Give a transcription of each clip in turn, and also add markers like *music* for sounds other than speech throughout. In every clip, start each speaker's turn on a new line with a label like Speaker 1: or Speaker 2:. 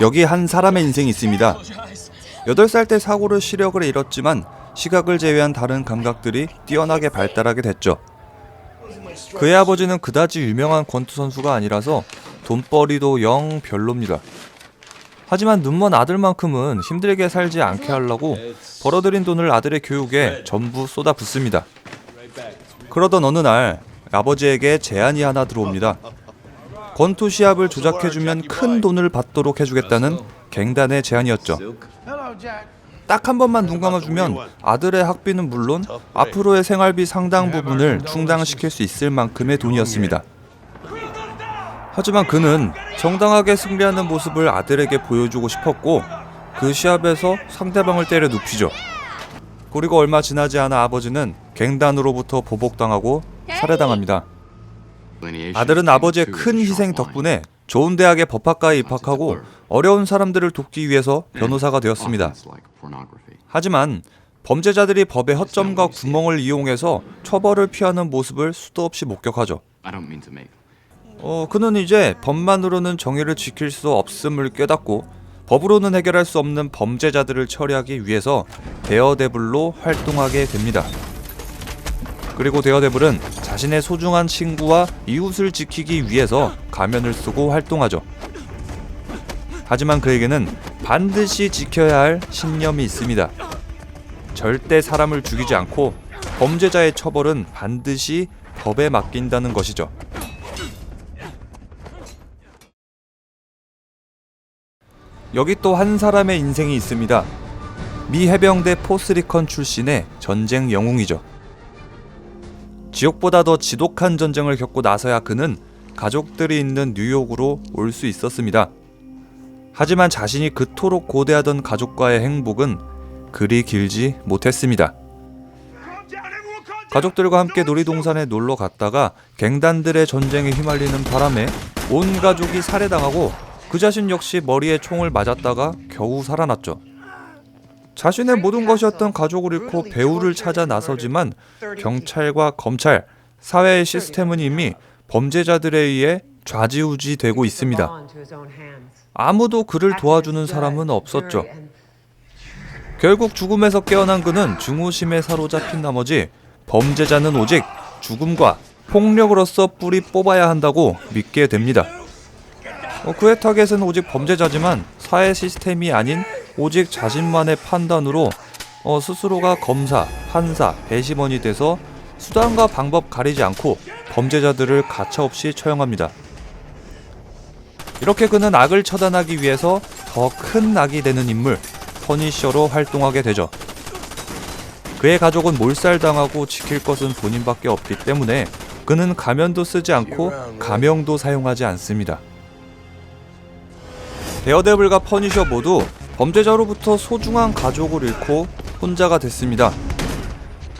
Speaker 1: 여기 한 사람의 인생이 있습니다. 8살 때 사고로 시력을 잃었지만 시각을 제외한 다른 감각들이 뛰어나게 발달하게 됐죠. 그의 아버지는 그다지 유명한 권투 선수가 아니라서 돈벌이도 영 별로입니다. 하지만 눈먼 아들만큼은 힘들게 살지 않게 하려고 벌어들인 돈을 아들의 교육에 전부 쏟아붓습니다. 그러던 어느 날 아버지에게 제안이 하나 들어옵니다. 권투 시합을 조작해주면 큰 돈을 받도록 해주겠다는 갱단의 제안이었죠. 딱 한 번만 눈 감아주면 아들의 학비는 물론 앞으로의 생활비 상당 부분을 충당시킬 수 있을 만큼의 돈이었습니다. 하지만 그는 정당하게 승리하는 모습을 아들에게 보여주고 싶었고 그 시합에서 상대방을 때려 눕히죠. 그리고 얼마 지나지 않아 아버지는 갱단으로부터 보복당하고 살해당합니다. 아들은 아버지의 큰 희생 덕분에 좋은 대학의 법학과에 입학하고 어려운 사람들을 돕기 위해서 변호사가 되었습니다. 하지만 범죄자들이 법의 허점과 구멍을 이용해서 처벌을 피하는 모습을 수도 없이 목격하죠. 어, 그는 이제 법만으로는 정의를 지킬 수 없음을 깨닫고 법으로는 해결할 수 없는 범죄자들을 처리하기 위해서 데어데블로 활동하게 됩니다. 그리고 데어데블은 자신의 소중한 친구와 이웃을 지키기 위해서 가면을 쓰고 활동하죠. 하지만 그에게는 반드시 지켜야 할 신념이 있습니다. 절대 사람을 죽이지 않고 범죄자의 처벌은 반드시 법에 맡긴다는 것이죠. 여기 또 한 사람의 인생이 있습니다. 미 해병대 포스리컨 출신의 전쟁 영웅이죠. 지옥보다 더 지독한 전쟁을 겪고 나서야 그는 가족들이 있는 뉴욕으로 올 수 있었습니다. 하지만 자신이 그토록 고대하던 가족과의 행복은 그리 길지 못했습니다. 가족들과 함께 놀이동산에 놀러 갔다가 갱단들의 전쟁에 휘말리는 바람에 온 가족이 살해당하고 그 자신 역시 머리에 총을 맞았다가 겨우 살아났죠. 자신의 모든 것이었던 가족을 잃고 배우를 찾아 나서지만 경찰과 검찰, 사회의 시스템은 이미 범죄자들에 의해 좌지우지 되고 있습니다. 아무도 그를 도와주는 사람은 없었죠. 결국 죽음에서 깨어난 그는 증오심에 사로잡힌 나머지 범죄자는 오직 죽음과 폭력으로서 뿌리 뽑아야 한다고 믿게 됩니다. 어, 그의 타겟은 오직 범죄자지만 사회 시스템이 아닌 오직 자신만의 판단으로 어, 스스로가 검사, 판사, 배심원이 돼서 수단과 방법 가리지 않고 범죄자들을 가차없이 처형합니다. 이렇게 그는 악을 처단하기 위해서 더 큰 악이 되는 인물, 퍼니셔로 활동하게 되죠. 그의 가족은 몰살당하고 지킬 것은 본인밖에 없기 때문에 그는 가면도 쓰지 않고 가명도 사용하지 않습니다. 데어데블과 퍼니셔 모두 범죄자로부터 소중한 가족을 잃고 혼자가 됐습니다.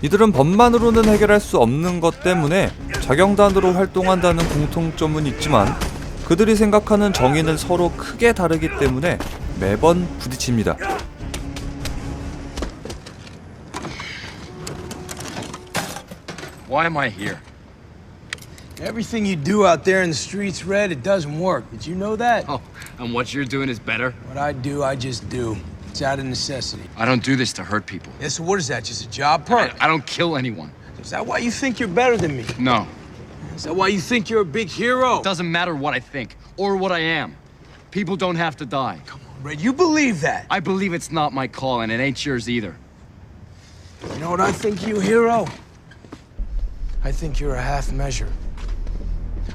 Speaker 1: 이들은 법만으로는 해결할 수 없는 것 때문에 자경단으로 활동한다는 공통점은 있지만 그들이 생각하는 정의는 서로 크게 다르기 때문에 매번 부딪힙니다.
Speaker 2: Why am?
Speaker 3: Everything you do out there in the streets, Red, it doesn't work. Did you know that?
Speaker 2: Oh, and what you're doing is better?
Speaker 3: What I do, I just do. It's out of necessity.
Speaker 2: I don't do this to hurt people.
Speaker 3: Yeah, so what is that? Just a job
Speaker 2: I,
Speaker 3: perk?
Speaker 2: I don't kill anyone.
Speaker 3: Is that why you think you're better than me?
Speaker 2: No.
Speaker 3: Is that why you think you're a big hero?
Speaker 2: It doesn't matter what I think or what I am. People don't have to die.
Speaker 3: Come on, Red, you believe that?
Speaker 2: I believe it's not my call and it ain't yours either.
Speaker 3: You know what I think you, hero? I think you're a half measure.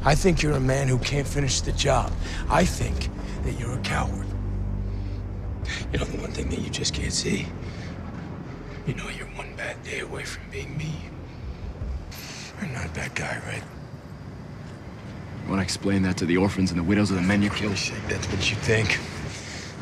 Speaker 3: I think you're a man who can't finish the job. I think that you're a coward. You know the one thing that you just can't see? You know you're one bad day away from being me. You're not a bad guy, right?
Speaker 2: You want to explain that to the orphans and the widows of the men you killed?
Speaker 3: Shit, that's what you think.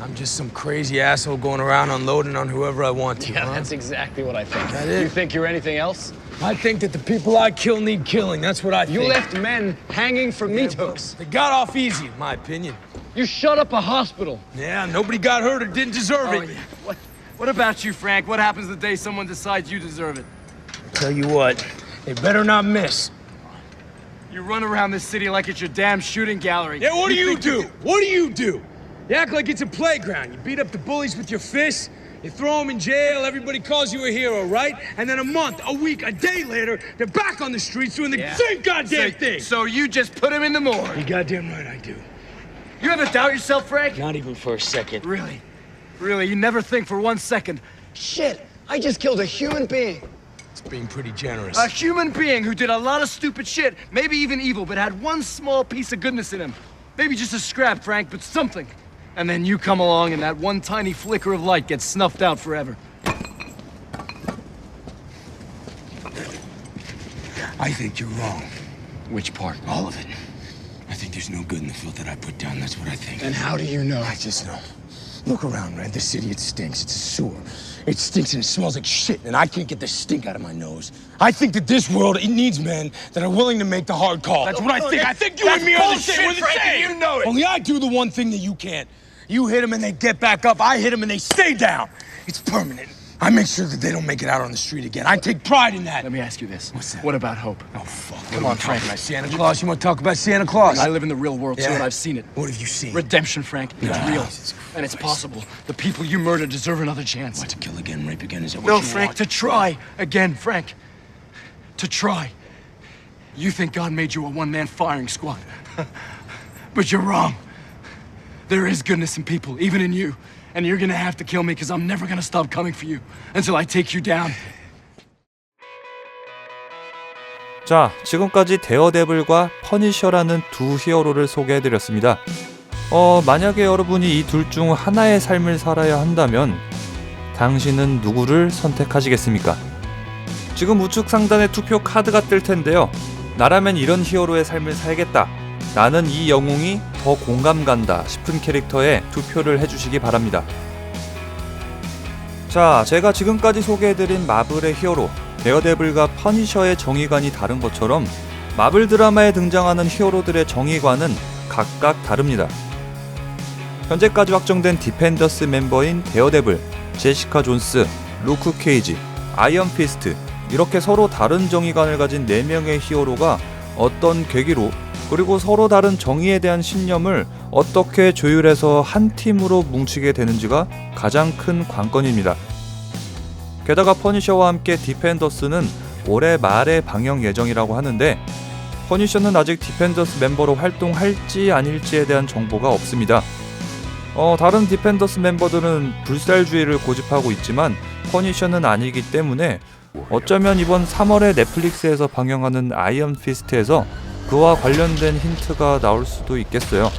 Speaker 3: I'm just some crazy asshole going around unloading on whoever I want to.
Speaker 2: Yeah,
Speaker 3: huh?
Speaker 2: that's exactly what I think.
Speaker 3: That is-
Speaker 2: You think you're anything else?
Speaker 3: I think that the people I kill need killing. That's what I
Speaker 2: You
Speaker 3: think.
Speaker 2: You left men hanging from meat hooks.
Speaker 3: They got off easy, in my opinion.
Speaker 2: You shut up a hospital.
Speaker 3: Yeah, nobody got hurt or didn't deserve
Speaker 2: Oh,
Speaker 3: it.
Speaker 2: yeah. What, what about you, Frank? What happens the day someone decides you deserve it?
Speaker 3: Tell you what, they better not miss.
Speaker 2: You run around this city like it's your damn shooting gallery.
Speaker 3: Yeah, what do you do? What do you do? You act like it's a playground. You beat up the bullies with your fists. You throw them in jail. Everybody calls you a hero, right? And then a month, a week, a day later, they're back on the streets doing the same goddamn thing.
Speaker 2: So you just put him in the morgue.
Speaker 3: You goddamn right I do.
Speaker 2: You ever doubt yourself, Frank?
Speaker 3: Not even for a second.
Speaker 2: Really? Really? You never think for one second,
Speaker 4: Shit, I just killed a human being.
Speaker 3: It's being pretty generous.
Speaker 2: a human being who did a lot of stupid shit, maybe even evil, but had one small piece of goodness in him. Maybe just a scrap, Frank, but something. And then you come along and that one tiny flicker of light gets snuffed out forever.
Speaker 3: I think you're wrong.
Speaker 2: Which part?
Speaker 3: All of it. I think there's no good in the filth that I put down. That's what I think.
Speaker 4: And how do you know?
Speaker 3: I just know. Look around, Red. The city, it stinks. It's a sewer. It stinks and it smells like shit, and I can't get the stink out of my nose. I think that this world, it needs men that are willing to make the hard call. That's what I think. I think you and me are the same. We're the
Speaker 2: Frank,
Speaker 3: same.
Speaker 2: you know it.
Speaker 3: Only I do the one thing that you can't. You hit them and they get back up. I hit them and they stay down. It's permanent. I make sure that they don't make it out on the street again. I take pride in that.
Speaker 2: Let me ask you this.
Speaker 3: What's that?
Speaker 2: What about hope?
Speaker 3: Oh, fuck.
Speaker 2: Come on, Frank.
Speaker 3: about Santa Claus? You want to talk about Santa Claus?
Speaker 2: I live in the real world too, and I've seen it.
Speaker 3: What have you seen?
Speaker 2: Redemption, Frank. It's
Speaker 3: Ah,
Speaker 2: real. And it's possible. The people you murdered deserve another chance.
Speaker 3: What, to kill again, rape again? Is that what
Speaker 2: No,
Speaker 3: you
Speaker 2: Frank,
Speaker 3: want?
Speaker 2: to try again, Frank. To try. You think God made you a one man firing squad. *laughs* but you're wrong. There is goodness in people, even in you. And you're gonna have to kill me because I'm never gonna stop coming for you until I take you down.
Speaker 1: 자, 지금까지 데어데블과 퍼니셔라는 두 히어로를 소개해드렸습니다. 어, 만약에 여러분이 이 둘 중 하나의 삶을 살아야 한다면 당신은 누구를 선택하시겠습니까? 지금 우측 상단에 투표 카드가 뜰 텐데요. 나라면 이런 히어로의 삶을 살겠다. 나는 이 영웅이 더 공감 간다 싶은 캐릭터에 투표를 해주시기 바랍니다. 자, 제가 지금까지 소개해드린 마블의 히어로, 데어데블과 퍼니셔의 정의관이 다른 것처럼 마블 드라마에 등장하는 히어로들의 정의관은 각각 다릅니다. 현재까지 확정된 디펜더스 멤버인 데어데블, 제시카 존스, 루크 케이지, 아이언 피스트 이렇게 서로 다른 정의관을 가진 4명의 히어로가 어떤 계기로 그리고 서로 다른 정의에 대한 신념을 어떻게 조율해서 한 팀으로 뭉치게 되는지가 가장 큰 관건입니다. 게다가 퍼니셔와 함께 디펜더스는 올해 말에 방영 예정이라고 하는데 퍼니셔는 아직 디펜더스 멤버로 활동할지 아닐지에 대한 정보가 없습니다. 어, 다른 디펜더스 멤버들은 불살주의를 고집하고 있지만 퍼니셔는 아니기 때문에 어쩌면 이번 3월에 넷플릭스에서 방영하는 아이언 피스트에서 그와 관련된 힌트가 나올 수도 있겠어요.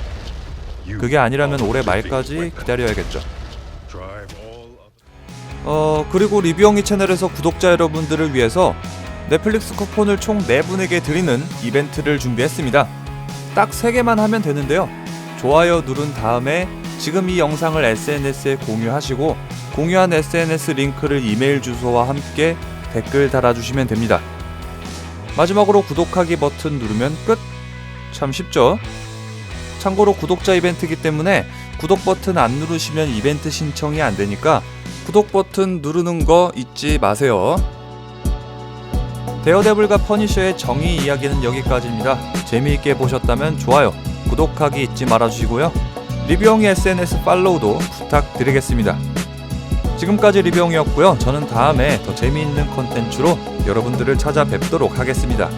Speaker 1: 그게 아니라면 올해 말까지 기다려야겠죠. 어 그리고 리뷰영이 채널에서 구독자 여러분들을 위해서 넷플릭스 쿠폰을 총 4분에게 드리는 이벤트를 준비했습니다. 딱 3개만 하면 되는데요. 좋아요 누른 다음에 지금 이 영상을 SNS에 공유하시고 공유한 SNS 링크를 이메일 주소와 함께 댓글 달아주시면 됩니다. 마지막으로 구독하기 버튼 누르면 끝! 참 쉽죠? 참고로 구독자 이벤트이기 때문에 구독 버튼 안 누르시면 이벤트 신청이 안 되니까 구독 버튼 누르는 거 잊지 마세요. 데어데블과 퍼니셔의 정의 이야기는 여기까지입니다. 재미있게 보셨다면 좋아요, 구독하기 잊지 말아주시고요. 리뷰형의 SNS 팔로우도 부탁드리겠습니다. 지금까지 리뷰형이었고요. 저는 다음에 더 재미있는 컨텐츠로 여러분들을 찾아뵙도록 하겠습니다.